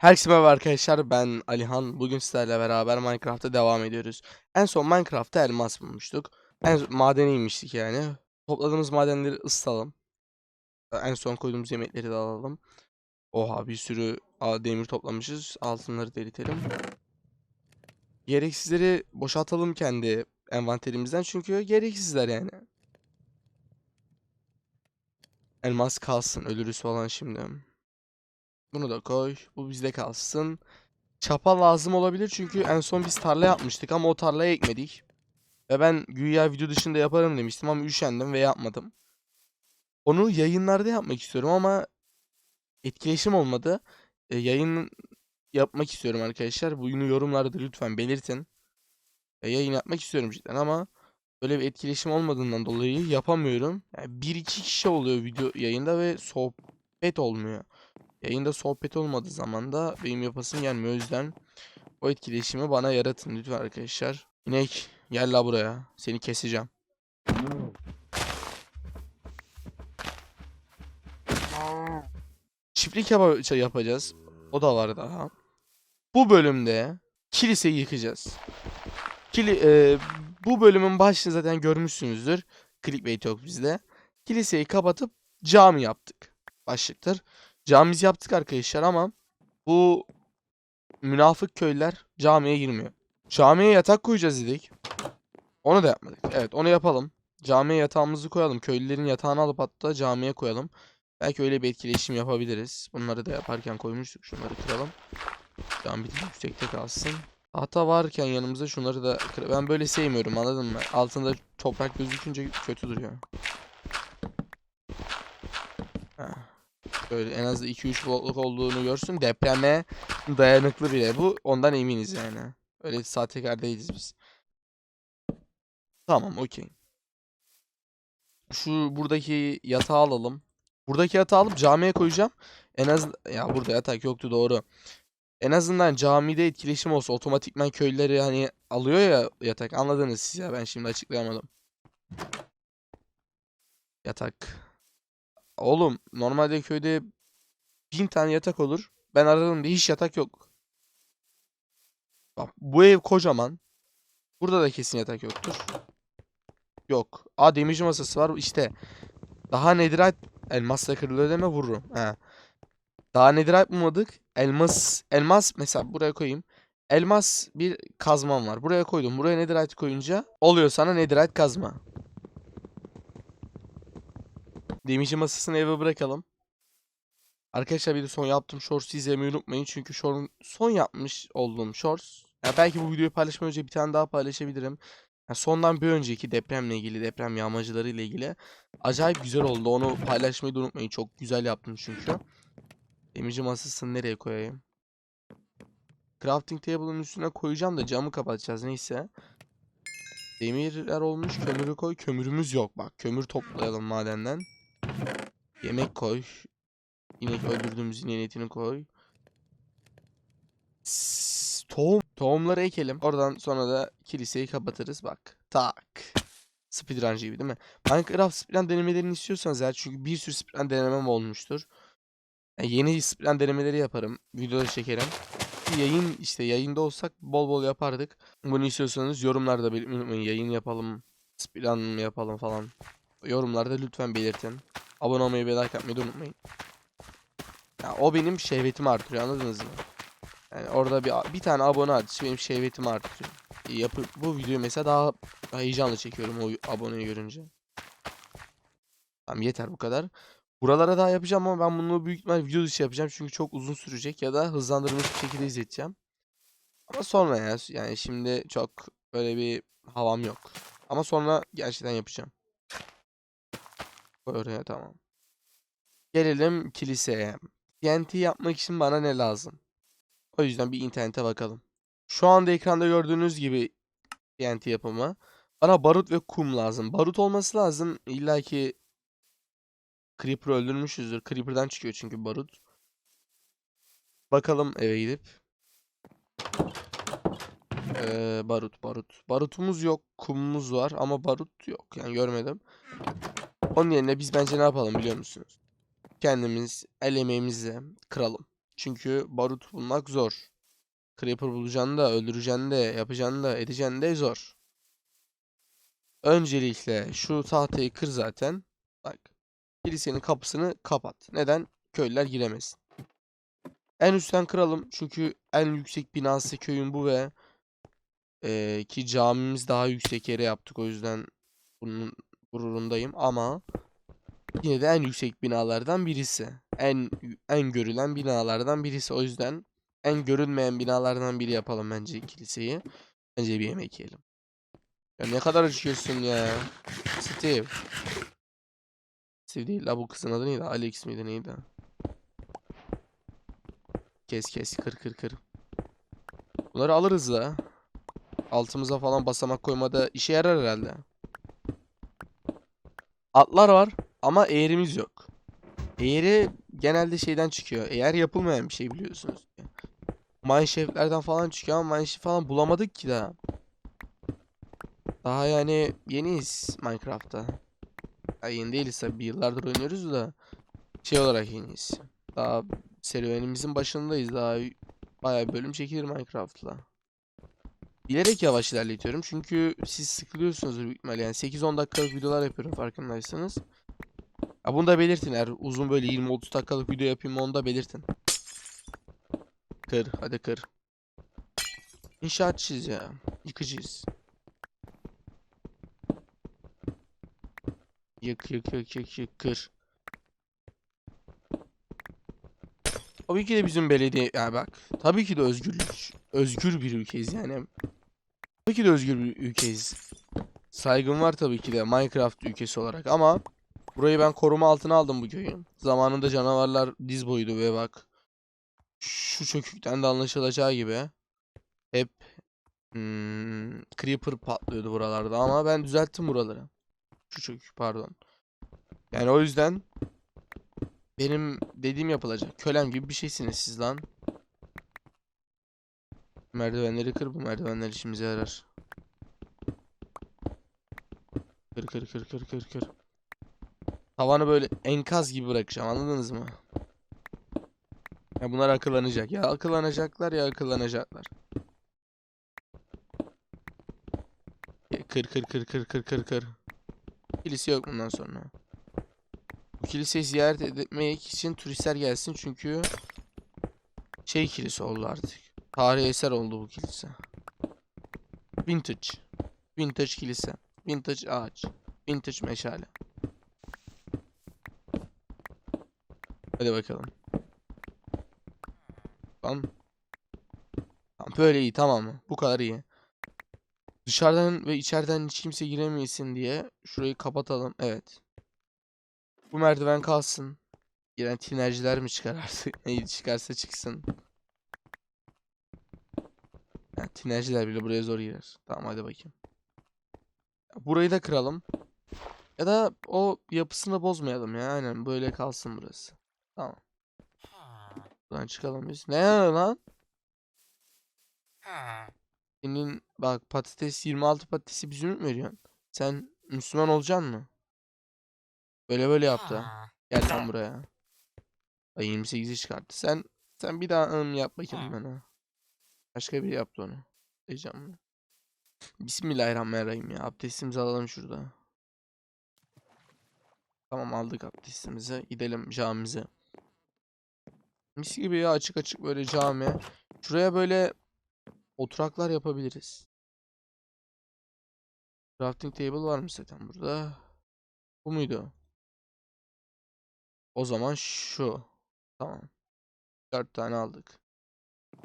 Herkese merhaba arkadaşlar ben Alihan. Bugün sizlerle beraber Minecraft'a devam ediyoruz. En son Minecraft'ta elmas bulmuştuk. En son yani. Topladığımız madenleri ısıtalım. En son koyduğumuz yemekleri de alalım. Oha bir sürü demir toplamışız. Altınları da eritelim. Gereksizleri boşaltalım kendi envanterimizden çünkü gereksizler yani. Elmas kalsın ölürüz falan şimdi. Bunu da koy. Bu bizde kalsın. Çapa lazım olabilir çünkü en son biz tarla yapmıştık ama o tarlaya ekmedik. Ve ben güya video dışında yaparım demiştim ama üşendim ve yapmadım. Onu yayınlarda yapmak istiyorum ama etkileşim olmadı. E, yayın yapmak istiyorum arkadaşlar. Bunu yorumlarda lütfen belirtin. E, yayın yapmak istiyorum cidden ama böyle bir etkileşim olmadığından dolayı yapamıyorum. Yani bir iki kişi oluyor video yayında ve sohbet olmuyor. Yayında sohbet olmadığı zaman da benim yapasım gelmiyor. O yüzden o etkileşimi bana yaratın lütfen arkadaşlar. İnek gel la buraya. Seni keseceğim. Çiftlik şey yapacağız. O da var daha. Bu bölümde kiliseyi yıkacağız. Kili e, bu bölümün başını zaten görmüşsünüzdür. Clickbait yok bizde. Kiliseyi kapatıp cami yaptık. Başlıktır. Camimizi yaptık arkadaşlar ama bu münafık köylüler camiye girmiyor. Camiye yatak koyacağız dedik. Onu da yapmadık. Evet onu yapalım. Camiye yatağımızı koyalım. Köylülerin yatağını alıp hatta camiye koyalım. Belki öyle bir etkileşim yapabiliriz. Bunları da yaparken koymuştuk. Şunları kıralım. Cami bir yüksekte kalsın. Tahta varken yanımıza şunları da Ben böyle sevmiyorum anladın mı? Altında toprak gözükünce kötü duruyor. Böyle en az 2-3 voltluk olduğunu görsün. Depreme dayanıklı bile bu. Ondan eminiz yani. Öyle sahtekar değiliz biz. Tamam okey. Şu buradaki yatağı alalım. Buradaki yatağı alıp camiye koyacağım. En az ya burada yatak yoktu doğru. En azından camide etkileşim olsa otomatikman köylüleri hani alıyor ya yatak. Anladınız siz ya ben şimdi açıklayamadım. Yatak. Oğlum normalde köyde bin tane yatak olur. Ben aradım diye hiç yatak yok. Bak bu ev kocaman. Burada da kesin yatak yoktur. Yok. Aa demirci masası var. İşte. Daha nedirat elmasla kırılıyor deme vururum. He. Daha nedirat bulmadık. Elmas. Elmas mesela buraya koyayım. Elmas bir kazmam var. Buraya koydum. Buraya nedirat koyunca oluyor sana nedirat kazma. Demirci masasını eve bırakalım. Arkadaşlar bir de son yaptığım shorts'u izlemeyi unutmayın. Çünkü son, son yapmış olduğum shorts. Ya belki bu videoyu paylaşmadan önce bir tane daha paylaşabilirim. Ya sondan bir önceki depremle ilgili, deprem yağmacıları ile ilgili acayip güzel oldu. Onu paylaşmayı da unutmayın. Çok güzel yaptım çünkü. Demirci masasını nereye koyayım? Crafting table'ın üstüne koyacağım da camı kapatacağız neyse. Demirler olmuş kömürü koy. Kömürümüz yok bak. Kömür toplayalım madenden. Yemek koy. İnek öldürdüğümüz ineğin etini koy. S- Tohum. Tohumları ekelim. Oradan sonra da kiliseyi kapatırız bak. Tak. Speedrun gibi değil mi? Minecraft speedrun denemelerini istiyorsanız eğer çünkü bir sürü speedrun denemem olmuştur. Yani yeni speedrun denemeleri yaparım. Videoları çekerim. Yayın işte yayında olsak bol bol yapardık. Bunu istiyorsanız yorumlarda belirtmeyi unutmayın. Yayın yapalım. Speedrun mı yapalım falan. Yorumlarda lütfen belirtin. Abone olmayı ve like atmayı unutmayın. Ya o benim şehvetimi artırıyor anladınız mı? Yani orada bir bir tane abone artışı benim şehvetimi artırıyor. Yapı bu videoyu mesela daha heyecanla çekiyorum o aboneyi görünce. Tamam yeter bu kadar. Buralara daha yapacağım ama ben bunu büyük ihtimal video dışı yapacağım çünkü çok uzun sürecek ya da hızlandırılmış bir şekilde izleteceğim. Ama sonra ya yani şimdi çok böyle bir havam yok. Ama sonra gerçekten yapacağım. Oraya tamam. Gelelim kiliseye. TNT yapmak için bana ne lazım? O yüzden bir internete bakalım. Şu anda ekranda gördüğünüz gibi TNT yapımı. Bana barut ve kum lazım. Barut olması lazım. İlla ki Creeper öldürmüşüzdür. Creeper'dan çıkıyor çünkü barut. Bakalım eve gidip. Ee, barut barut. Barutumuz yok. Kumumuz var ama barut yok. Yani görmedim. Onun yerine biz bence ne yapalım biliyor musunuz? Kendimiz el emeğimizle kıralım. Çünkü barut bulmak zor. Creeper bulacaksın da, öldüreceksin de, yapacaksın da, edeceksin de zor. Öncelikle şu tahtayı kır zaten. Bak. Kilisenin kapısını kapat. Neden? Köylüler giremesin. En üstten kıralım. Çünkü en yüksek binası köyün bu ve eee, ki camimiz daha yüksek yere yaptık. O yüzden bunun gururundayım ama yine de en yüksek binalardan birisi. En en görülen binalardan birisi. O yüzden en görünmeyen binalardan biri yapalım bence kiliseyi. Bence bir yemek yiyelim. Ya ne kadar acıkıyorsun ya. Steve. Steve değil la bu kızın adı neydi? Alex miydi neydi? Kes kes kır kır kır. Bunları alırız da. Altımıza falan basamak koymada işe yarar herhalde. Atlar var ama eğrimiz yok. Eğri genelde şeyden çıkıyor. Eğer yapılmayan bir şey biliyorsunuz. Mineshaft'lerden falan çıkıyor ama mineshaft falan bulamadık ki daha. Daha yani yeniyiz Minecraft'ta. Ya yeni değiliz tabii bir yıllardır oynuyoruz da şey olarak yeniyiz. Daha serüvenimizin başındayız. Daha bayağı bölüm çekilir Minecraft'la. Bilerek yavaş ilerletiyorum çünkü siz sıkılıyorsunuzdur büyük ihtimalle. Yani 8-10 dakikalık videolar yapıyorum farkındaysanız. Ya bunu da belirtin eğer uzun böyle 20-30 dakikalık video yapayım onu da belirtin. Kır hadi kır. İnşaatçıyız ya. Yıkıcıyız. Yık yık yık yık yık kır. Tabii ki de bizim belediye ya bak tabii ki de özgürlük özgür bir ülkeyiz yani. Tabii ki de özgür bir ülkeyiz. Saygım var tabii ki de Minecraft ülkesi olarak ama burayı ben koruma altına aldım bu köyü. Zamanında canavarlar diz boyuydu ve bak şu çökükten de anlaşılacağı gibi hep hmm, creeper patlıyordu buralarda ama ben düzelttim buraları. Şu çökük pardon. Yani o yüzden benim dediğim yapılacak. Kölem gibi bir şeysiniz siz lan. Merdivenleri kır bu merdivenler işimize yarar. Kır kır kır kır kır kır. Tavanı böyle enkaz gibi bırakacağım anladınız mı? Ya bunlar akıllanacak. Ya akıllanacaklar ya akıllanacaklar. Kır kır kır kır kır kır kır. Kilise yok bundan sonra. Bu kiliseyi ziyaret etmek için turistler gelsin çünkü şey kilise oldu artık. Tarihi eser oldu bu kilise. Vintage. Vintage kilise. Vintage ağaç. Vintage meşale. Hadi bakalım. Tamam. Tamam böyle iyi tamam mı? Bu kadar iyi. Dışarıdan ve içeriden hiç kimse giremesin diye şurayı kapatalım. Evet. Bu merdiven kalsın. Giren tinerciler mi çıkar artık? Neydi çıkarsa çıksın. Ya, tinerciler bile buraya zor girer. Tamam hadi bakayım. Burayı da kıralım. Ya da o yapısını bozmayalım ya. Aynen böyle kalsın burası. Tamam. Buradan çıkalım biz. Ne lan? Senin bak patates 26 patatesi bizim mi veriyorsun? Sen Müslüman olacaksın mı? Böyle böyle yaptı. Gel lan buraya. Ay 28'i çıkarttı. Sen sen bir daha ım yap bakayım bana. Başka biri yaptı onu. Diyeceğim. Bismillahirrahmanirrahim ya. Abdestimizi alalım şurada. Tamam aldık abdestimizi. Gidelim camimize. Mis gibi ya açık açık böyle cami. Şuraya böyle oturaklar yapabiliriz. Crafting table var mı zaten burada? Bu muydu? O zaman şu. Tamam. 4 tane aldık.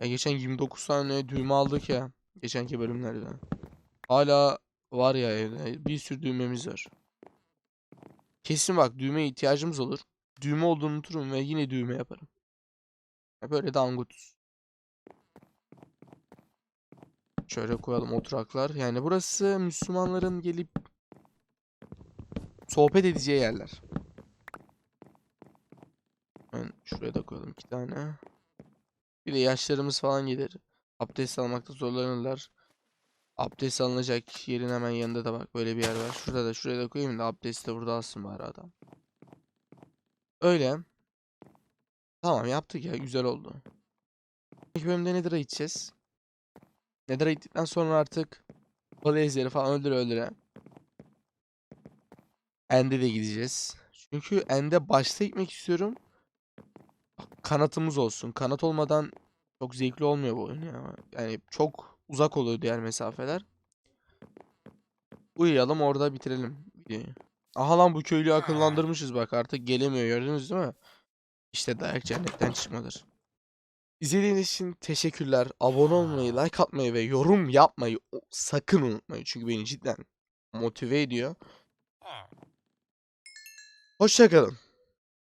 Ya geçen 29 tane düğme aldık ya. Geçenki bölümlerde. Hala var ya evde. Bir sürü düğmemiz var. Kesin bak düğmeye ihtiyacımız olur. Düğme olduğunu unuturum ve yine düğme yaparım. Ya böyle dangutuz. Şöyle koyalım oturaklar. Yani burası Müslümanların gelip sohbet edeceği yerler. Ben şuraya da koyalım iki tane. Bir de yaşlarımız falan gelir. Abdest almakta zorlanırlar. Abdest alınacak yerin hemen yanında da bak böyle bir yer var. Şurada da şuraya da koyayım da abdesti de burada alsın bari adam. Öyle. Tamam yaptık ya güzel oldu. İlk bölümde Nether'a gideceğiz. Nether'a gittikten sonra artık Blaze'leri falan öldüre öldüre. End'e de gideceğiz. Çünkü End'e başta gitmek istiyorum. Kanatımız olsun. Kanat olmadan çok zevkli olmuyor bu oyun ya. Yani çok uzak oluyor diğer mesafeler. Uyuyalım orada bitirelim videoyu. Aha lan bu köylüyü akıllandırmışız bak artık gelemiyor gördünüz değil mi? İşte dayak cennetten çıkmadır. İzlediğiniz için teşekkürler. Abone olmayı, like atmayı ve yorum yapmayı sakın unutmayın. Çünkü beni cidden motive ediyor. Hoşçakalın.